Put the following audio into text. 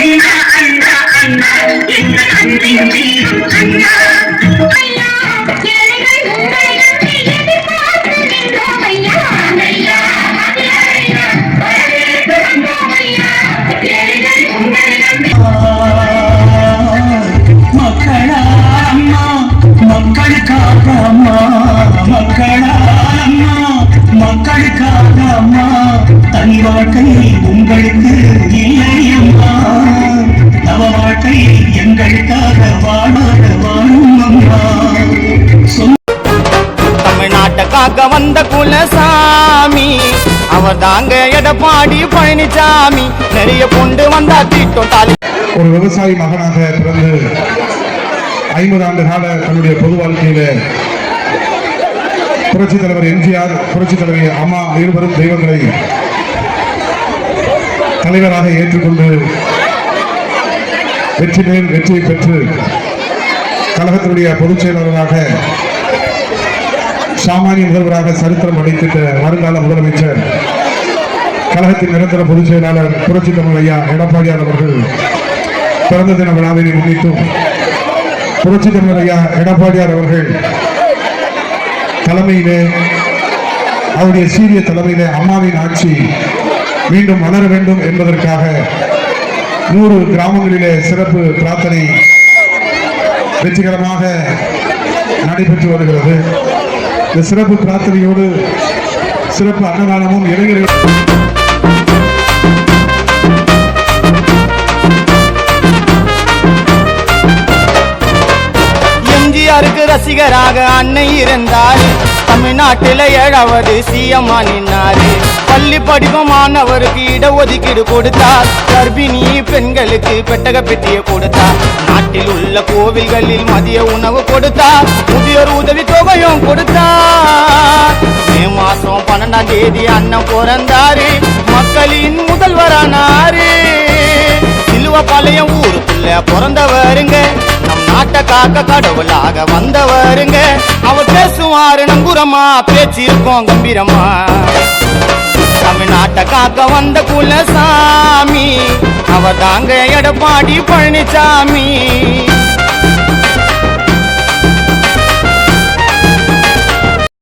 அண்ணா அண்ணா அண்ணா எங்கள் அன்பின் வீரம் அண்ணா மக்களா அம்மா மக்களுக்காக அம்மா மக்களா அம்மா மக்களுக்காக அம்மா வாழ்க்கை உங்களுக்கு காக்க வந்த குலசாமி. அவர் தாங்க எடப்பாடி பழனிசாமி. நிறைய கொண்டு வந்தா திட்டம் தாலி. ஒரு விவசாயி மகனாக பிறந்து ஐம்பது ஆண்டு கால தன்னுடைய பொது வாழ்க்கையில புரட்சி தலைவர் எம்ஜிஆர் புரட்சி தலைவி அம்மா இருவரும் தெய்வங்களை தலைவராக ஏற்றுக்கொண்டு வெற்றி மேல் வெற்றியை பெற்று கழகத்தினுடைய பொதுச் செயலாளராக சாமானிய முதல்வராக சரித்திரம் படைத்திட்ட வருங்கால முதலமைச்சர் கழகத்தின் நிரந்தர பொதுச் செயலாளர் புரட்சி தமிழ் ஐயா எடப்பாடியார் அவர்கள் பிறந்த தின விழாவினை முன்னிட்டும் புரட்சி தமிழர் ஐயா எடப்பாடியார் அவர்கள் தலைமையிலே அவருடைய சீரிய தலைமையிலே அம்மாவின் ஆட்சி மீண்டும் வளர வேண்டும் என்பதற்காக நூறு கிராமங்களிலே சிறப்பு பிரார்த்தனை வெற்றிகரமாக நடைபெற்று வருகிறது. இந்த சிறப்பு பிரார்த்தனையோடு சிறப்பு அன்னதானமும் இளைஞர்கள் எம்ஜிஆருக்கு ரசிகராக அன்னை இருந்தார் தமிழ்நாட்டில் ஏழாவது சிஎம்மா நின்னாரு பள்ளி படிப்பமானவருக்கு இடஒதுக்கீடு கொடுத்தார். கர்ப்பிணி பெண்களுக்கு பெட்டக பெட்டியை கொடுத்தார். நாட்டில் உள்ள கோவில்களில் மதிய உணவு கொடுத்தார். முதியோர் உதவி தொகையும் கொடுத்தார். மே மாசம் பன்னெண்டாம் தேதி அண்ணன் பிறந்தாரு. மக்களின் முதல்வரானாரு. சிலுவப்பாளையம் ஊருக்குள்ள பிறந்தவருங்க. காக்க கடவுளாக வந்தவருங்க. அவர் பேசுவாரு நம்புறமா? பேச்சு இருக்கோம் கம்பீரமா. தமிழ்நாட்டை காக்க வந்த குலசாமி அவர் தாங்க எடப்பாடி பழனிசாமி.